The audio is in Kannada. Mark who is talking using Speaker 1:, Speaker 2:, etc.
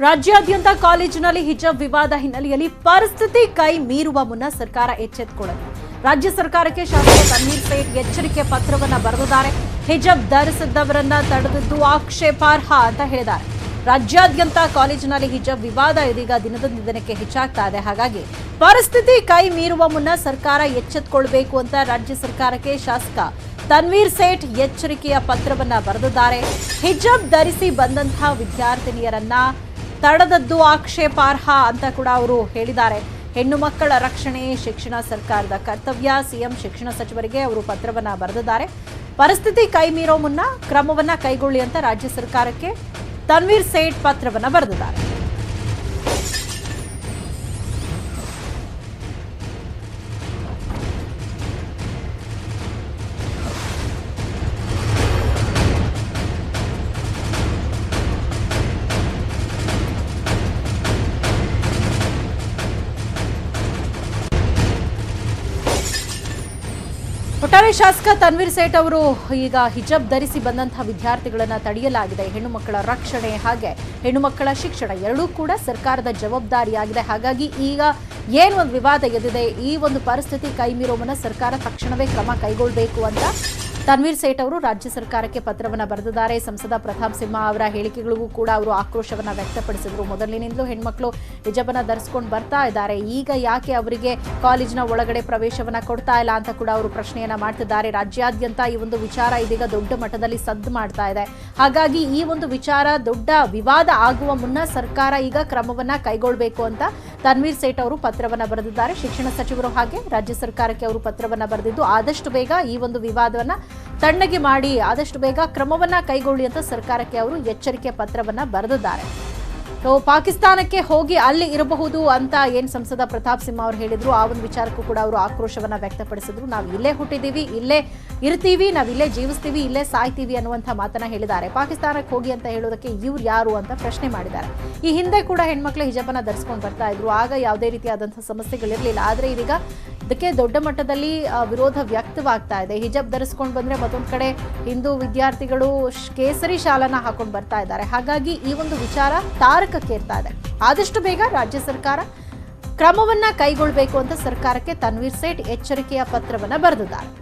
Speaker 1: ರಾಜ್ಯಾದ್ಯಂತ ಕಾಲೇಜಿನಲ್ಲಿ ಹಿಜಾಬ್ ವಿವಾದ ಹಿನ್ನೆಲೆಯಲ್ಲಿ ಪರಿಸ್ಥಿತಿ ಕೈ ಮೀರುವ ಮುನ್ನ ಸರ್ಕಾರ ಎಚ್ಚೆತ್ತುಕೊಳ್ಳಲಿ ರಾಜ್ಯ ಸರ್ಕಾರಕ್ಕೆ ಶಾಸಕ ತನ್ವೀರ್ ಸೇಠ್ ಎಚ್ಚರಿಕೆ ಪತ್ರವನ್ನ ಬರೆದಿದ್ದಾರೆ. ಹಿಜಾಬ್ ಧರಿಸಿದ್ದವರನ್ನ ತಡೆದಿದ್ದು ಆಕ್ಷೇಪಾರ್ಹ ಅಂತ ಹೇಳಿದ್ದಾರೆ. ರಾಜ್ಯಾದ್ಯಂತ ಕಾಲೇಜಿನಲ್ಲಿ ಹಿಜಾಬ್ ವಿವಾದ ಇದೀಗ ದಿನದಿಂದ ದಿನಕ್ಕೆ ಹೆಚ್ಚಾಗ್ತಾ ಇದೆ. ಹಾಗಾಗಿ ಪರಿಸ್ಥಿತಿ ಕೈ ಮೀರುವ ಮುನ್ನ ಸರ್ಕಾರ ಎಚ್ಚೆತ್ತುಕೊಳ್ಬೇಕು ಅಂತ ರಾಜ್ಯ ಸರ್ಕಾರಕ್ಕೆ ಶಾಸಕ ತನ್ವೀರ್ ಸೇಠ್ ಎಚ್ಚರಿಕೆಯ ಪತ್ರವನ್ನ ಬರೆದಿದ್ದಾರೆ. ಹಿಜಾಬ್ ಧರಿಸಿ ಬಂದಂತಹ ವಿದ್ಯಾರ್ಥಿನಿಯರನ್ನ ತಡೆದದ್ದು ಆಕ್ಷೇಪಾರ್ಹ ಅಂತ ಕೂಡ ಅವರು ಹೇಳಿದ್ದಾರೆ. ಹೆಣ್ಣು ಮಕ್ಕಳ ರಕ್ಷಣೆ, ಶಿಕ್ಷಣ ಸರ್ಕಾರದ ಕರ್ತವ್ಯ, ಸಿಎಂ ಶಿಕ್ಷಣ ಸಚಿವರಿಗೆ ಅವರು ಪತ್ರವನ್ನ ಬರೆದಿದ್ದಾರೆ. ಪರಿಸ್ಥಿತಿ ಕೈ ಮೀರೋ ಮುನ್ನ ಕ್ರಮವನ್ನ ಕೈಗೊಳ್ಳಿ ಅಂತ ರಾಜ್ಯ ಸರ್ಕಾರಕ್ಕೆ ತನ್ವೀರ್ ಸೇಠ್ ಪತ್ರವನ್ನ ಬರೆದಿದ್ದಾರೆ. ಒಟ್ಟಾರೆ ಶಾಸಕ ತನ್ವೀರ್ ಸೇಠ್ ಅವರು ಈಗ ಹಿಜಾಬ್ ಧರಿಸಿ ಬಂದಂತಹ ವಿದ್ಯಾರ್ಥಿಗಳನ್ನು ತಡೆಯಲಾಗಿದೆ. ಹೆಣ್ಣು ಮಕ್ಕಳ ರಕ್ಷಣೆ ಹಾಗೆ ಹೆಣ್ಣು ಮಕ್ಕಳ ಶಿಕ್ಷಣ ಎರಡೂ ಕೂಡ ಸರ್ಕಾರದ ಜವಾಬ್ದಾರಿಯಾಗಿದೆ. ಹಾಗಾಗಿ ಈಗ ಏನು ಒಂದು ವಿವಾದ ಎದ್ದಿದೆ, ಈ ಒಂದು ಪರಿಸ್ಥಿತಿ ಮುನ್ನ ಸರ್ಕಾರ ತಕ್ಷಣವೇ ಕ್ರಮ ಕೈಗೊಳ್ಳಬೇಕು ಅಂತ ತನ್ವೀರ್ ಸೇಠ್ ಅವರು ರಾಜ್ಯ ಸರ್ಕಾರಕ್ಕೆ ಪತ್ರವನ್ನು ಬರೆದಿದ್ದಾರೆ. ಸಂಸದ ಪ್ರತಾಪ್ ಸಿಂಹ ಅವರ ಹೇಳಿಕೆಗಳಿಗೂ ಕೂಡ ಅವರು ಆಕ್ರೋಶವನ್ನು ವ್ಯಕ್ತಪಡಿಸಿದ್ರು. ಮೊದಲಿನಿಂದಲೂ ಹೆಣ್ಮಕ್ಳು ಹಿಜಾಬನ್ನ ಧರಿಸ್ಕೊಂಡು ಬರ್ತಾ ಇದ್ದಾರೆ. ಈಗ ಯಾಕೆ ಅವರಿಗೆ ಕಾಲೇಜಿನ ಒಳಗಡೆ ಪ್ರವೇಶವನ್ನ ಕೊಡ್ತಾ ಇಲ್ಲ ಅಂತ ಕೂಡ ಅವರು ಪ್ರಶ್ನೆಯನ್ನ ಮಾಡ್ತಿದ್ದಾರೆ. ರಾಜ್ಯಾದ್ಯಂತ ಈ ಒಂದು ವಿಚಾರ ಇದೀಗ ದೊಡ್ಡ ಮಟ್ಟದಲ್ಲಿ ಸದ್ದು ಮಾಡ್ತಾ ಇದೆ. ಹಾಗಾಗಿ ಈ ಒಂದು ವಿಚಾರ ದೊಡ್ಡ ವಿವಾದ ಆಗುವ ಮುನ್ನ ಸರ್ಕಾರ ಈಗ ಕ್ರಮವನ್ನ ಕೈಗೊಳ್ಳಬೇಕು ಅಂತ ತನ್ವೀರ್ ಸೇಠ್ ಅವರು ಪತ್ರವನ್ನು ಬರೆದಿದ್ದಾರೆ. ಶಿಕ್ಷಣ ಸಚಿವರು ಹಾಗೆ ರಾಜ್ಯ ಸರ್ಕಾರಕ್ಕೆ ಅವರು ಪತ್ರವನ್ನು ಬರೆದಿದ್ದು, ಆದಷ್ಟು ಬೇಗ ಈ ಒಂದು ವಿವಾದವನ್ನು ತಣ್ಣಗೆ ಮಾಡಿ, ಆದಷ್ಟು ಬೇಗ ಕ್ರಮವನ್ನು ಕೈಗೊಳ್ಳಿ ಅಂತ ಸರ್ಕಾರಕ್ಕೆ ಅವರು ಎಚ್ಚರಿಕೆ ಪತ್ರವನ್ನು ಬರೆದಿದ್ದಾರೆ. ಸೊ, ಪಾಕಿಸ್ತಾನಕ್ಕೆ ಹೋಗಿ ಅಲ್ಲಿ ಇರಬಹುದು ಅಂತ ಏನ್ ಸಂಸದ ಪ್ರತಾಪ್ ಸಿಂಹ ಅವರು ಹೇಳಿದ್ರು, ಆ ಒಂದು ವಿಚಾರಕ್ಕೂ ಕೂಡ ಅವರು ಆಕ್ರೋಶವನ್ನ ವ್ಯಕ್ತಪಡಿಸಿದ್ರು. ನಾವು ಇಲ್ಲೇ ಹುಟ್ಟಿದೀವಿ, ಇಲ್ಲೇ ಇರ್ತೀವಿ, ನಾವು ಇಲ್ಲೇ ಜೀವಿಸ್ತೀವಿ, ಇಲ್ಲೇ ಸಾಯ್ತೀವಿ ಅನ್ನುವಂಥ ಮಾತನ್ನ ಹೇಳಿದ್ದಾರೆ. ಪಾಕಿಸ್ತಾನಕ್ಕೆ ಹೋಗಿ ಅಂತ ಹೇಳೋದಕ್ಕೆ ಇವ್ರು ಯಾರು ಅಂತ ಪ್ರಶ್ನೆ ಮಾಡಿದ್ದಾರೆ. ಈ ಹಿಂದೆ ಕೂಡ ಹೆಣ್ಮಕ್ಳು ಹಿಜಾಬನ್ನ ಧರಿಸ್ಕೊಂಡು ಬರ್ತಾ ಇದ್ರು. ಆಗ ಯಾವುದೇ ರೀತಿಯಾದಂತಹ ಸಮಸ್ಯೆಗಳಿರಲಿಲ್ಲ. ಆದರೆ ಇದೀಗ ಇದಕ್ಕೆ ದೊಡ್ಡ ಮಟ್ಟದಲ್ಲಿ ವಿರೋಧ ವ್ಯಕ್ತವಾಗ್ತಾ ಇದೆ. ಹಿಜಾಬ್ ಧರಿಸ್ಕೊಂಡು ಬಂದ್ರೆ ಮತ್ತೊಂದು ಕಡೆ ಹಿಂದೂ ವಿದ್ಯಾರ್ಥಿಗಳು ಕೇಸರಿ ಶಾಲನ ಹಾಕೊಂಡು ಬರ್ತಾ ಇದ್ದಾರೆ. ಹಾಗಾಗಿ ಈ ಒಂದು ವಿಚಾರ ತಾರಕಕ್ಕೇರ್ತಾ ಇದೆ. ಆದಷ್ಟು ಬೇಗ ರಾಜ್ಯ ಸರ್ಕಾರ ಕ್ರಮವನ್ನ ಕೈಗೊಳ್ಳಬೇಕು ಅಂತ ಸರ್ಕಾರಕ್ಕೆ ತನ್ವೀರ್ ಸೇಠ್ ಎಚ್ಚರಿಕೆಯ ಪತ್ರವನ್ನ ಬರೆದಿದ್ದಾರೆ.